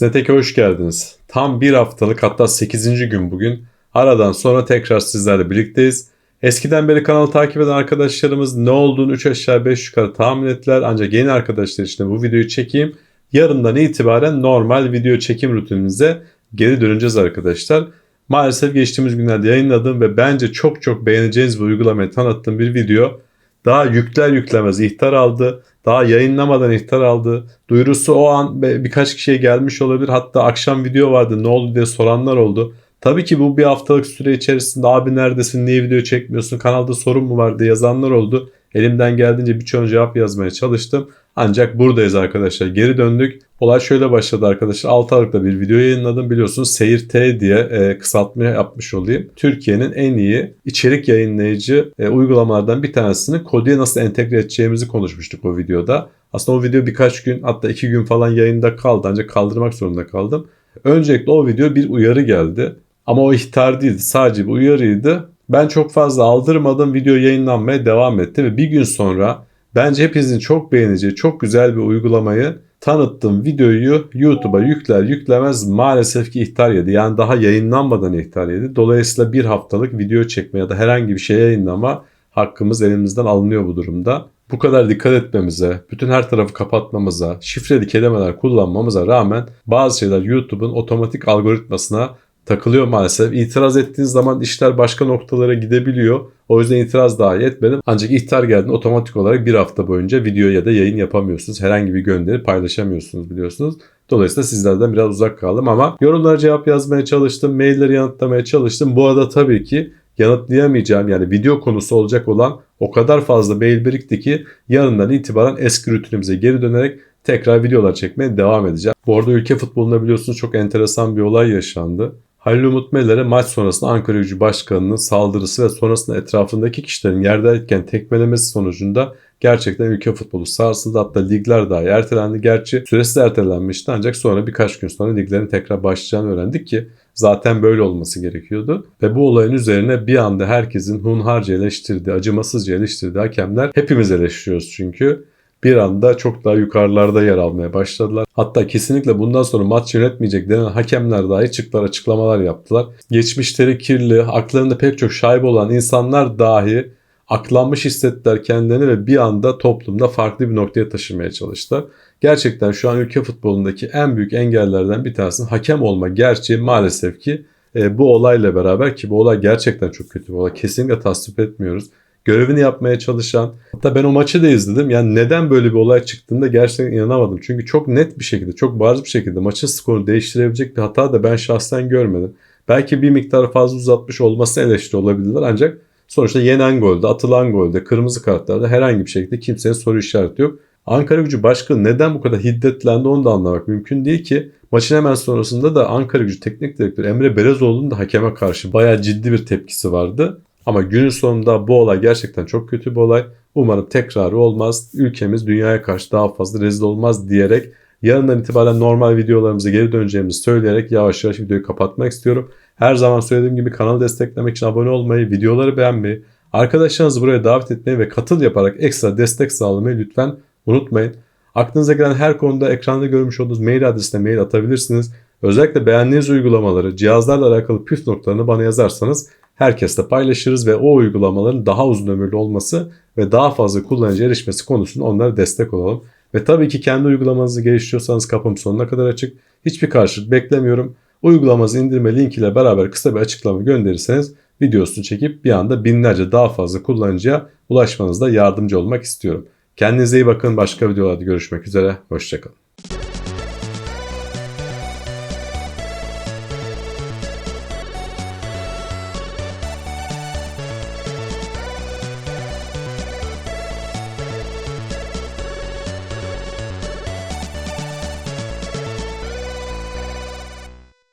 Sneteke hoş geldiniz. Tam bir haftalık hatta 8. gün bugün. Aradan sonra tekrar sizlerle birlikteyiz. Eskiden beri kanalı takip eden arkadaşlarımız ne olduğunu 3 aşağı 5 yukarı tahmin ettiler. Ancak yeni arkadaşlar için de bu videoyu çekeyim. Yarından itibaren normal video çekim rutinimize geri döneceğiz arkadaşlar. Maalesef geçtiğimiz günlerde yayınladığım ve bence çok çok beğeneceğiniz bir uygulamayı tanıttığım bir video daha yükler yüklemez ihtar aldı. Daha yayınlamadan ihtar aldı. Duyurusu o an birkaç kişiye gelmiş olabilir. Hatta akşam video vardı ne oldu diye soranlar oldu. Tabii ki bu bir haftalık süre içerisinde abi neredesin niye video çekmiyorsun kanalda sorun mu var diye yazanlar oldu. Elimden geldiğince birçoğuna cevap yazmaya çalıştım. Ancak buradayız arkadaşlar. Geri döndük. Olay şöyle başladı arkadaşlar. 6 Aralık'ta bir video yayınladım. Biliyorsunuz Seyir T diye e, kısaltma yapmış olayım. Türkiye'nin en iyi içerik yayınlayıcı e, uygulamalardan bir tanesini Kodu'ya nasıl entegre edeceğimizi konuşmuştuk o videoda. Aslında o video birkaç gün hatta iki gün falan yayında kaldı. Ancak kaldırmak zorunda kaldım. Öncelikle o video bir uyarı geldi. Ama o ihtar değildi. Sadece bir uyarıydı. Ben çok fazla aldırmadım. Video yayınlanmaya devam etti ve bir gün sonra bence hepinizin çok beğeneceği çok güzel bir uygulamayı tanıttığım videoyu YouTube'a yükler yüklemez maalesef ki ihtar yedi. Yani daha yayınlanmadan ihtar yedi. Dolayısıyla bir haftalık video çekme ya da herhangi bir şey yayınlama hakkımız elimizden alınıyor bu durumda. Bu kadar dikkat etmemize, bütün her tarafı kapatmamıza, şifreli kelimeler kullanmamıza rağmen bazı şeyler YouTube'un otomatik algoritmasına takılıyor maalesef. İtiraz ettiğiniz zaman işler başka noktalara gidebiliyor. O yüzden itiraz dahi etmedim. Ancak ihtar geldiğinde otomatik olarak bir hafta boyunca video ya da yayın yapamıyorsunuz. Herhangi bir gönderi paylaşamıyorsunuz biliyorsunuz. Dolayısıyla sizlerden biraz uzak kaldım ama yorumlara cevap yazmaya çalıştım. Mailleri yanıtlamaya çalıştım. Bu arada tabii ki yanıtlayamayacağım yani video konusu olacak olan o kadar fazla mail birikti ki yarından itibaren eski rutinimize geri dönerek tekrar videolar çekmeye devam edeceğim. Bu arada ülke futbolunda biliyorsunuz çok enteresan bir olay yaşandı. Halil Umut Meler'e maç sonrasında Ankara Gücü Başkanı'nın saldırısı ve sonrasında etrafındaki kişilerin yerdeyken tekmelemesi sonucunda gerçekten ülke futbolu sarsıldı. Hatta ligler dahi ertelendi. Gerçi süresi de ertelenmişti ancak sonra birkaç gün sonra liglerin tekrar başlayacağını öğrendik ki zaten böyle olması gerekiyordu. Ve bu olayın üzerine bir anda herkesin hunharca eleştirdiği, acımasızca eleştirdiği hakemler hepimiz eleştiriyoruz çünkü bir anda çok daha yukarılarda yer almaya başladılar. Hatta kesinlikle bundan sonra maç yönetmeyecek denen hakemler dahi çıktılar açıklamalar yaptılar. Geçmişleri kirli, aklarında pek çok şaibe olan insanlar dahi aklanmış hissettiler kendilerini ve bir anda toplumda farklı bir noktaya taşımaya çalıştılar. Gerçekten şu an ülke futbolundaki en büyük engellerden bir tanesi hakem olma gerçeği maalesef ki e, bu olayla beraber ki bu olay gerçekten çok kötü bir olay. Kesinlikle tasvip etmiyoruz görevini yapmaya çalışan. Hatta ben o maçı da izledim. Yani neden böyle bir olay çıktığında gerçekten inanamadım. Çünkü çok net bir şekilde, çok bariz bir şekilde maçın skorunu değiştirebilecek bir hata da ben şahsen görmedim. Belki bir miktar fazla uzatmış olması eleştiri olabilirler ancak sonuçta yenen golde, atılan golde, kırmızı kartlarda herhangi bir şekilde kimseye soru işareti yok. Ankara gücü başkanı neden bu kadar hiddetlendi onu da anlamak mümkün değil ki. Maçın hemen sonrasında da Ankara gücü teknik direktörü Emre Belezoğlu'nun da hakeme karşı bayağı ciddi bir tepkisi vardı. Ama günün sonunda bu olay gerçekten çok kötü bir olay. Umarım tekrarı olmaz. Ülkemiz dünyaya karşı daha fazla rezil olmaz diyerek yarından itibaren normal videolarımıza geri döneceğimizi söyleyerek yavaş yavaş videoyu kapatmak istiyorum. Her zaman söylediğim gibi kanalı desteklemek için abone olmayı, videoları beğenmeyi, arkadaşlarınızı buraya davet etmeyi ve katıl yaparak ekstra destek sağlamayı lütfen unutmayın. Aklınıza gelen her konuda ekranda görmüş olduğunuz mail adresine mail atabilirsiniz. Özellikle beğendiğiniz uygulamaları, cihazlarla alakalı püf noktalarını bana yazarsanız herkesle paylaşırız ve o uygulamaların daha uzun ömürlü olması ve daha fazla kullanıcı erişmesi konusunda onlara destek olalım. Ve tabii ki kendi uygulamanızı geliştiriyorsanız kapım sonuna kadar açık. Hiçbir karşılık beklemiyorum. Uygulamanızı indirme link ile beraber kısa bir açıklama gönderirseniz videosunu çekip bir anda binlerce daha fazla kullanıcıya ulaşmanızda yardımcı olmak istiyorum. Kendinize iyi bakın. Başka videolarda görüşmek üzere. Hoşçakalın.